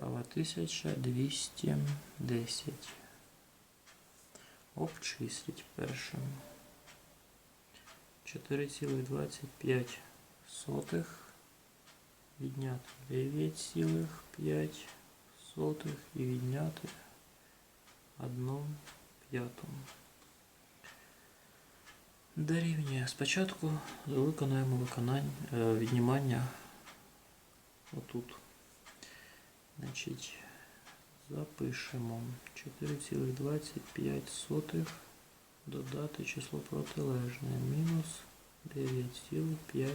Права 1210. Обчисліть першим. 4,25 сотих. Відняти 9,5 сотих і відняти 1 п'яту. Дорівнює. Спочатку виконаємо виконання, е, віднімання отут. Значить, запишемо 4,25 додати число протилежне мінус 9,5.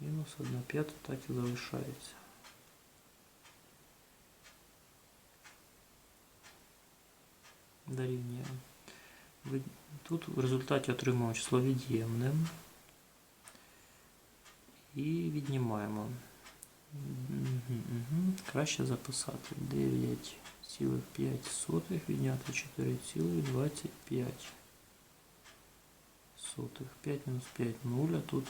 Мінус 1 п'ята так і залишається. Тут в результаті отримуємо число від'ємним. І віднімаємо. Краще записати 9,5 відняти 4,25 сотих. 5 мінус 5 0, а тут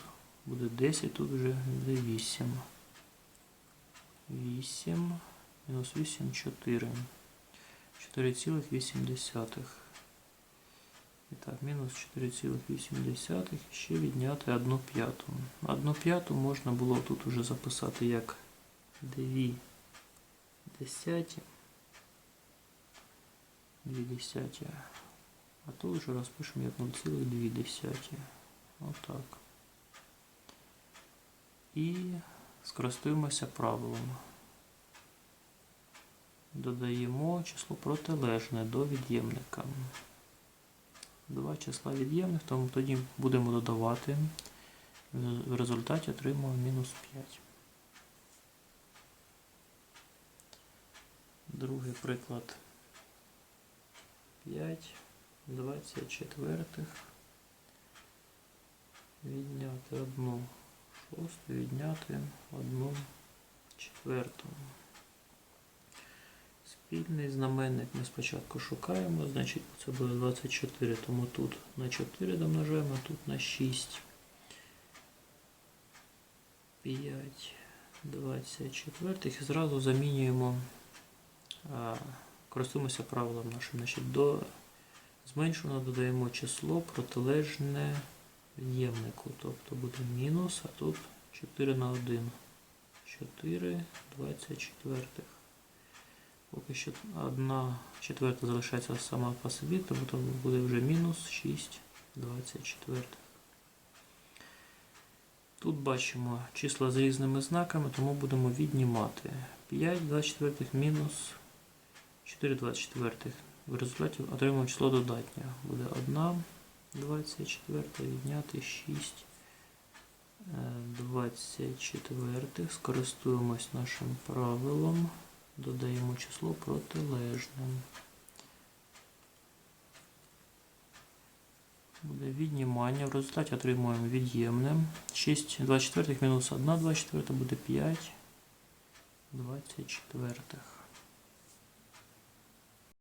буде 10, тут вже буде 8. 8 мінус 8 4. 4,8. І так, мінус 4,8 і ще відняти 1 п'яту. 1 п'яту можна було тут уже записати як 2 десяті. 2 десяті. А тут вже розпишемо як 0,2 десяті. Отак. І скористуємося правилом. Додаємо число протилежне до від'ємника. Два числа від'ємних, тому тоді будемо додавати. В результаті отримуємо мінус 5. Другий приклад. 5 24 відняти 1 шосту, відняти 1 четверту. Спільний знаменник ми спочатку шукаємо, значить це буде 24, тому тут на 4 домножаємо, тут на 6. 5, 24 і зразу замінюємо, користуємося правилом нашим. Значить, до зменшеного додаємо число протилежне від'ємнику, тобто буде мінус, а тут 4 на 1. 4, 24. Поки що одна четверта залишається сама по собі, тому там буде вже мінус 6 24. Тут бачимо числа з різними знаками, тому будемо віднімати 5 24 мінус 4 24. В результаті отримаємо число додатнє. Буде 1 24 відняти 6 е, 24. Скористуємось нашим правилом. Додаємо число протилежним. Буде віднімання. В результаті отримуємо від'ємним. 6 24 мінус 1 24 буде 5 24.